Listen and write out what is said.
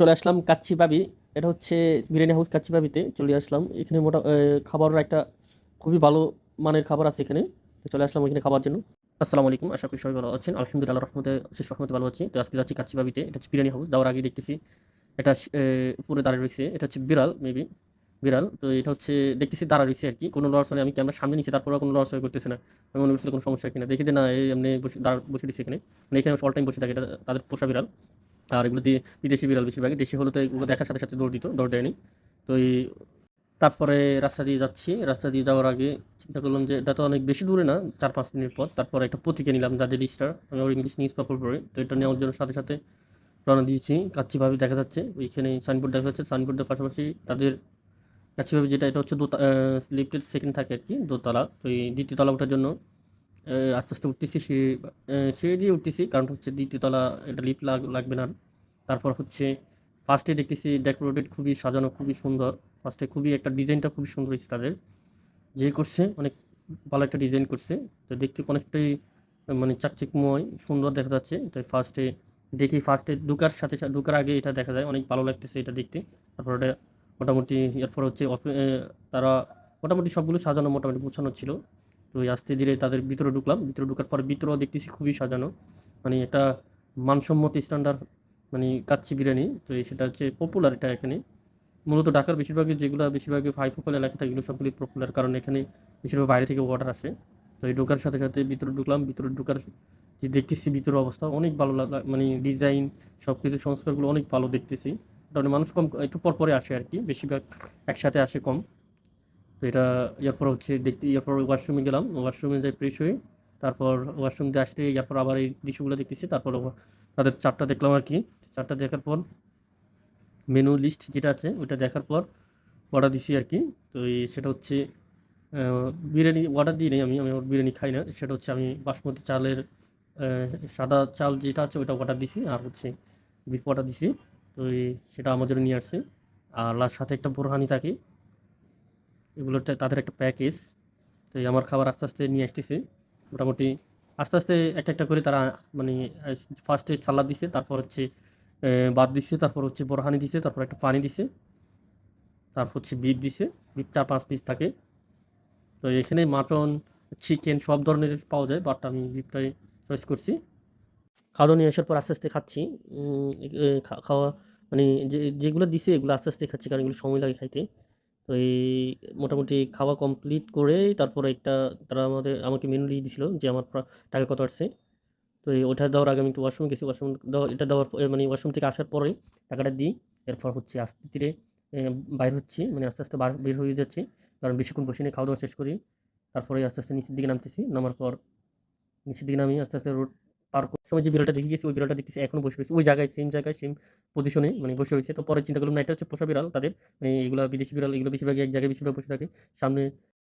চলে আসলাম কাচ্চি পাবি এটা হচ্ছে বিরিয়ানি হাউস কাচ্চি পাবিতে চলে আসলাম। এখানে মোটা খাবারের একটা খুবই ভালো মানের খাবার আছে এখানে। চলে আসলাম ওইখানে খাবার জন্য। আসসালামু আলাইকুম, আশা করি সবাই ভালো আছেন। আলহামদুলিল্লাহ রহমতে, শেষ রহমতে ভালো আছি। তো আজকে যাচ্ছি কাচ্চি পাবিতে এটা হচ্ছে বিরিয়ানি হাউস, যাওয়ার আগে দেখতেছি এটা উপরে দাঁড়িয়ে রয়েছে। এটা হচ্ছে বিড়াল মেবি বিড়াল। তো এটা হচ্ছে, দেখতেছি দাঁড়া রয়েছে আর কি। কোনো লড়াচড়ে আমি ক্যামেরা সামনে নিচ্ছি তারপরে কোনো লড়াচড়ি করতেছে না। আমি মনে করছি কোনো সমস্যা কিনা। দেখি যে না, এই এমনি বসে, দাঁড়া, বসে দিচ্ছে এখানে। মানে এখানে অল টাইম বসে থাকে, এটা তাদের পোষা বিড়াল। আর এগুলো দিয়ে বিদেশি বিড়াল বেশিরভাগ দেশি হলে, তো এগুলো দেখার সাথে সাথে দৌড় দিত, দৌড় দেয়নি। তো এই তারপরে রাস্তা দিয়ে যাচ্ছি। রাস্তা দিয়ে যাওয়ার আগে চিন্তা করলাম যে এটা তো অনেক বেশি দূরে না, চার পাঁচ মিনিট পর তারপরে একটা পত্রিকা নিলাম, যা ডেলি স্টার আমি আবার ইংলিশ নিউজ পেপার পড়ি। তো এটা নেওয়ার জন্য সাথে সাথে রওনা দিয়েছি। কাচ্চিভাবে দেখা যাচ্ছে, ওইখানে সাইনবোর্ড দেখা যাচ্ছে। সাইনবোর্ডের পাশাপাশি তাদের কাচ্চিভাবে যেটা, এটা হচ্ছে দোতা লিফটের সেকেন্ড থাকে আর কি, দোতলা। তো এই দ্বিতীয় তলা ওঠার জন্য আস্তে আস্তে উঠতেছি, সিঁড়ি সিঁড়ি দিয়ে উঠতেছি। কারণ হচ্ছে দ্বিতীয় তলা, এটা লিফট লাগবে না। তারপর হচ্ছে ফার্স্টে দেখতেছি ডেকোরেটেড খুবই সাজানো, খুবই সুন্দর। ফার্স্টে খুবই একটা ডিজাইনটা খুবই সুন্দর হয়েছে তাদের। যে করছে, অনেক ভালো একটা ডিজাইন করছে। তো দেখতে অনেকটাই মানে চাকচিকময় সুন্দর দেখা যাচ্ছে। তাই ফার্স্টে দেখি ফার্স্টে ঢুকার সাথে ঢুকার আগে এটা দেখা যায়। অনেক ভালো লাগতেছে এটা দেখতে। তারপর ওটা মোটামুটি এরপর হচ্ছে তারা মোটামুটি সবগুলো সাজানো মোটামুটি গোছানো ছিল। তো আস্তে ধীরে তাদের ভিতরে ঢুকলাম। ভিতরে ঢুকার পর ভিতরেও দেখতেছি খুবই সাজানো। মানে একটা মানসম্মত স্ট্যান্ডার্ড মানে কাচ্চি বিরিয়ানি, তো সেটা হচ্ছে পপুলার এটা এখানে। মূলত ঢাকার বেশিরভাগই যেগুলো বেশিরভাগই হাই প্রোফাইল এলাকা থাকে এগুলো সবগুলি পপুলার কারণ এখানে বেশিরভাগ বাইরে থেকে অর্ডার আসে। তো এই ঢোকার সাথে সাথে ভিতরে ঢুকলাম, ভিতরে ঢুকার যে দেখতেছি ভিতরের অবস্থা, অনেক ভালো মানে ডিজাইন সব কিছু সংস্কারগুলো অনেক ভালো দেখতেছি। কারণ মানুষ কম, একটু পর পরে আসে আর কি বেশিরভাগ একসাথে আসে কম। তো এটা এরপর হচ্ছে দেখতে, এরপর ওয়াশরুমে গেলাম ওয়াশরুমে যাই ফ্রেশ হয়ে তারপর ওয়াশরুম দিয়ে আসতে, এরপর আবার এই দৃশ্যগুলো দেখতেছি, তারপর তাদের চারটা দেখলাম আর কি চারটা দেখার পর মেনু লিস্ট যেটা আছে ওটা দেখার পর অর্ডার দিছি আর কি। তো সেটা হচ্ছে বিরিয়ানি অর্ডার দিই আমি আমি বিরিয়ানি খাই না। সেটা হচ্ছে আমি বাসমতি চালের সাদা চাল যেটা আছে ওটা অর্ডার দিছি আর হচ্ছে বিফ অর্ডার দিছি। তো সেটা আমার জন্য নিয়ে আসছে। আর লাস্ট সাথে একটা বোরহানি থাকে। এগুলো তাদের একটা প্যাকেজ তো এই আমার খাবার আস্তে আস্তে নিয়ে আসতেছে। মোটামুটি আস্তে আস্তে একটা একটা করে তারা মানে ফার্স্টে সালাদ দিছে, তারপর হচ্ছে ভাত দিছে, তারপর হচ্ছে বোরহানি দিছে, তারপর একটা পানি দিছে, তারপর হচ্ছে বিট দিছে চার পাঁচ পিস থাকে। তো এখানে মাটন চিকেন সব ধরনের পাওয়া যায় বাট আমি বিফটাই চয়েস করছি। খাওয়া নিয়ে আসার পর আস্তে আস্তে খাচ্ছি। খাওয়া মানে যে, যেগুলো দিছে এগুলো আস্তে আস্তে খাচ্ছি, কারণ এগুলো সময় লাগে খাইতে। তো এই মোটামুটি খাওয়া কমপ্লিট করে তারপরে একটা, তারা আমাদের, আমাকে মেনু লিখে দিছিল যে আমার টাকা কত আসছে। তো এই ওটা দেওয়ার আগে আমি একটু ওয়াশরুম গেছি ওয়াশরুম এটা দেওয়ার মানে ওয়াশরুম থেকে আসার পরেই টাকাটা দিই, এরপর হচ্ছে আস্তে ধীরে বাইর হচ্ছি মানে আস্তে আস্তে বার হয়ে যাচ্ছি, কারণ বেশিক্ষণ বসে নিয়ে খাওয়া দাওয়া শেষ করি তারপরে আস্তে আস্তে নিচের দিকে নামতেছি, নামার পর নিচের দিকে নামি আস্তে আস্তে রোড পার করার সময় যে বিড়ালটা দেখে গেছি, ওই বিড়ালটা দেখতেছি এখনও বসে রয়েছে, ওই জায়গায় সেম জায়গায় সেম পজিশনে মানে বসে রয়েছে। তো পরে চিন্তা করলাম না, এটা হচ্ছে পোষা বিড়াল, তাদের মানে এগুলো বিদেশি বিড়াল, এগুলো বেশিরভাগ এক জায়গায় বেশিরভাগ বসে থাকে, সামনে